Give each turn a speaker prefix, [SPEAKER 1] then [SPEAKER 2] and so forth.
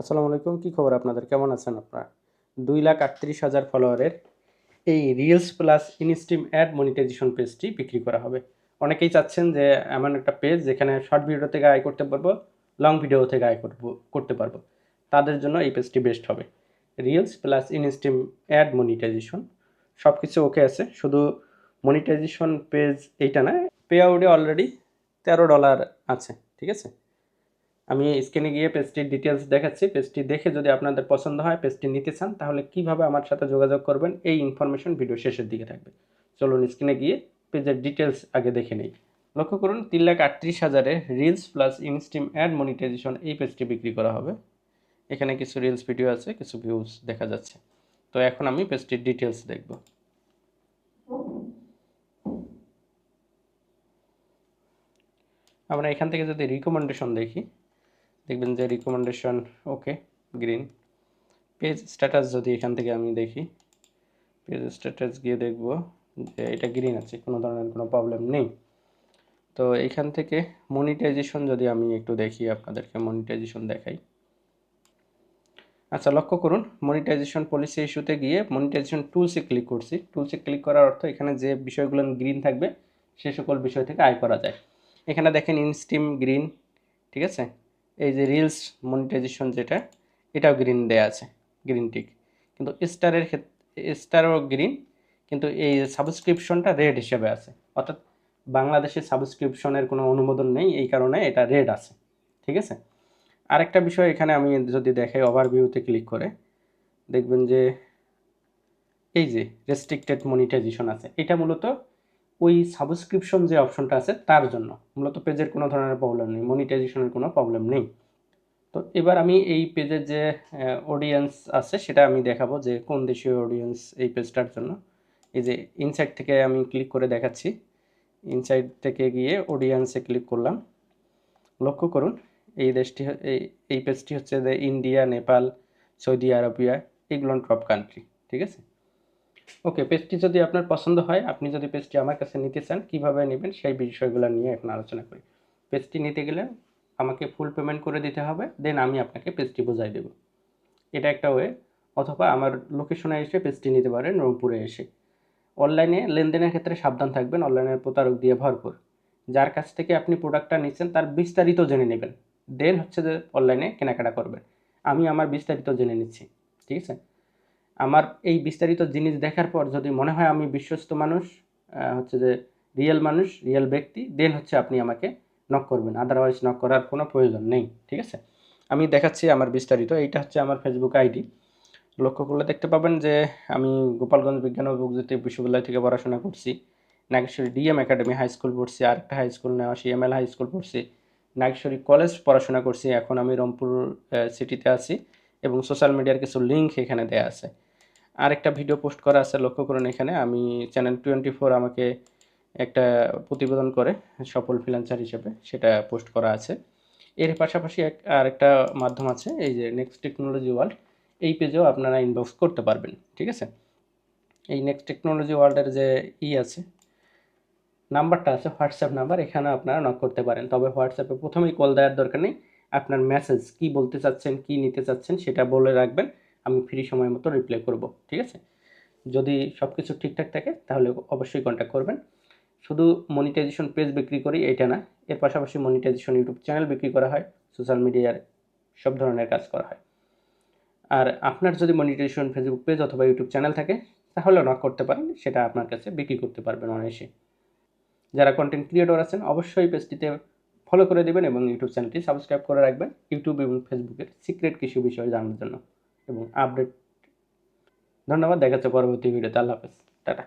[SPEAKER 1] আসসালামু আলাইকুম, কী খবর আপনাদের? কেমন আছেন আপনারা? দুই লাখ আটত্রিশ হাজার ফলোয়ারের এই reels plus instream ad monetization পেজটি বিক্রি করা হবে। অনেকেই চাচ্ছেন যে এমন একটা পেজ যেখানে শর্ট ভিডিও থেকে আয় করতে পারব লং ভিডিও থেকে আয় করব, করতে পারব। তাদের জন্য এই পেজটি বেস্ট হবে। Reels plus instream ad monetization সব কিছু ওকে আছে। শুধু মনিটাইজেশন পেজ এইটা না পে আউটে অলরেডি তেরো ডলার আছে, ঠিক আছে? আমি স্ক্রিনে গিয়ে পেজটির ডিটেলস দেখাচ্ছি। পেজটি দেখে যদি আপনাদের পছন্দ হয় পেজটি নিতে চান, তাহলে কীভাবে আমার সাথে যোগাযোগ করবেন, এই ইনফরমেশন ভিডিও শেষের দিকে থাকবে। চলুন স্ক্রিনে গিয়ে পেজের ডিটেলস আগে দেখে নেই। লক্ষ্য করুন, তিন লাখ আটত্রিশ হাজারে reels plus instream ad monetization এই পেজটি বিক্রি করা হবে। এখানে কিছু রিলস ভিডিও আছে, কিছু ভিউজ দেখা যাচ্ছে। তো এখন আমি পেজটির ডিটেলস দেখব। আমরা এখান থেকে যদি রিকমেন্ডেশন দেখি দেখবেন যে recommendation okay green page status যদি এখান থেকে আমি দেখি পেজ স্ট্যাটাস গিয়ে দেখব যে এটা গ্রিন আছে, কোনো ধরনের কোনো প্রবলেম নেই। তো এখান থেকে মনিটাইজেশন যদি আমি একটু দেখি, আপনাদেরকে মনিটাইজেশন দেখাই। আচ্ছা লক্ষ্য করুন মনিটাইজেশন পলিসি ইস্যুতে গিয়ে মনিটাইজেশন টুলসে ক্লিক করছি। টুলসে ক্লিক করার অর্থ এখানে যে বিষয়গুলো গ্রিন থাকবে, সে সকল বিষয় থেকে আয় করা যায়। এখানে দেখেন ইনস্টিম গ্রিন ঠিক আছে? এই যে রিলস মনিটাইজেশন যেটা, এটাও গ্রিন দেয়া আছে গ্রিন টিক কিন্তু স্টারের ক্ষেত্রে স্টারও গ্রিন কিন্তু এই সাবস্ক্রিপশনটা রেড হিসেবে আছে। অর্থাৎ বাংলাদেশে সাবস্ক্রিপশনের কোনো অনুমোদন নেই, এই কারণে এটা রেড আছে। ঠিক আছে? আরেকটা বিষয় এখানে আমি যদি দেখাই ওভারভিউতে ক্লিক করে, দেখবেন যে এই যে রেস্ট্রিক্টেড মনিটাইজেশন আছে, এটা মূলত ওই সাবস্ক্রিপশন যে অপশনটা আছে, তার জন্য। মূলত পেজের কোনো ধরনের প্রবলেম নেই মনিটাইজেশনের কোনো প্রবলেম নেই। তো এবার আমি এই পেজের যে অডিয়েন্স আছে, সেটা আমি দেখাবো যে কোন দেশীয় অডিয়েন্স এই পেজটার জন্য। এই যে ইনসাইড থেকে আমি ক্লিক করে দেখাচ্ছি। ইনসাইড থেকে গিয়ে অডিয়েন্সে ক্লিক করলাম। লক্ষ্য করুন, এই দেশটি এই এই পেজটি হচ্ছে যে ইন্ডিয়া নেপাল সৌদি আরবিয়া এগুলো টপ কান্ট্রি ঠিক আছে? ওকে পেজটি যদি আপনার পছন্দ হয়, আপনি যদি পেজটি আমার কাছে নিতে চান, কীভাবে নেবেন সেই বিষয়গুলো নিয়ে এখন আলোচনা করি। পেজটি নিতে গেলে আমাকে ফুল পেমেন্ট করে দিতে হবে দেন আমি আপনাকে পেজটি বোঝাই দেব। এটা একটা ওয়ে অথবা আমার লোকেশনে এসে পেজটি নিতে পারেন রংপুরে এসে। অনলাইনে লেনদেনের ক্ষেত্রে সাবধান থাকবেন অনলাইনের প্রতারক দিয়ে ভরপুর। যার কাছ থেকে আপনি প্রোডাক্টটা নিচ্ছেন, তার বিস্তারিত জেনে নেবেন। দেন হচ্ছে যে অনলাইনে কেনাকাটা করবেন। আমি আমার বিস্তারিত জেনে নিচ্ছি, ঠিক আছে? আমার এই বিস্তারিত জিনিস দেখার পর যদি মনে হয় আমি বিশ্বস্ত মানুষ হচ্ছে যে রিয়েল মানুষ রিয়েল ব্যক্তি দেন হচ্ছে আপনি আমাকে নক করবেন। আদারওয়াইজ নক করার কোনো প্রয়োজন নেই, ঠিক আছে? আমি দেখাচ্ছি আমার বিস্তারিত। এইটা হচ্ছে আমার ফেসবুক আইডি লক্ষ্য করলে দেখতে পাবেন যে আমি গোপালগঞ্জ বিজ্ঞান ও প্রযুক্তি বিশ্ববিদ্যালয় থেকে পড়াশোনা করছি। Nageshwari DM academy high school পড়ছি, আরেকটা হাই স্কুল নেওয়া সিএমএল হাই স্কুল পড়ছি। নাগেশ্বরী কলেজ পড়াশোনা করছি, এখন আমি রংপুর সিটিতে আছি এবং সোশ্যাল মিডিয়ার কিছু লিঙ্ক এখানে দেওয়া আছে। আরেকটা ভিডিও পোস্ট করা আছে, লক্ষ্য করুন এখানে। আমি চ্যানেল টোয়েন্টি ফোর আমাকে একটা প্রতিবেদন করে, সফল ফ্রিল্যান্সার হিসেবে সেটা পোস্ট করা আছে। এর পাশাপাশি এক, আরেকটা মাধ্যম আছে, এই যে নেক্সট টেকনোলজি ওয়ার্ল্ড এই পেজেও আপনারা ইনবক্স করতে পারবেন, ঠিক আছে? এই নেক্সট টেকনোলজি ওয়ার্ল্ডের যে ই আছে নাম্বারটা আছে হোয়াটসঅ্যাপ নাম্বার এখানে আপনারা নক করতে পারেন। তবে হোয়াটসঅ্যাপে প্রথমেই কল দেওয়ার দরকার নেই। আপনার মেসেজ কি বলতে চাচ্ছেন, কি নিতে চাচ্ছেন, সেটা বলে রাখবেন। আমি ফ্রি সময় মতো রিপ্লাই করব, ঠিক আছে? যদি সব কিছু ঠিকঠাক থাকে, তাহলে অবশ্যই কন্ট্যাক্ট করবেন। শুধু মনিটাইজেশন পেজ বিক্রি করি, এটা না, এর পাশাপাশি মনিটাইজেশন ইউটিউব চ্যানেল বিক্রি করা হয় সোশ্যাল মিডিয়ার সব ধরনের কাজ করা হয়। আর আপনার যদি মনিটাইজেশন ফেসবুক পেজ অথবা ইউটিউব চ্যানেল থাকে তাহলে নক করতে পারেন, সেটা আপনার কাছে বিক্রি করতে পারবেন অনায়াসে। যারা কন্টেন্ট ক্রিয়েটর আছেন, অবশ্যই পেজটিতে ফলো করে দেবেন এবং ইউটিউব চ্যানেলটি সাবস্ক্রাইব করে রাখবেন, ইউটিউব এবং ফেসবুকের সিক্রেট কিছু বিষয় জানার জন্য। এবং আপডেট ধন্যবাদ দেখা যাচ্ছে পরবর্তী ভিডিওতে আল্লাহ হাফেজ। টাটা।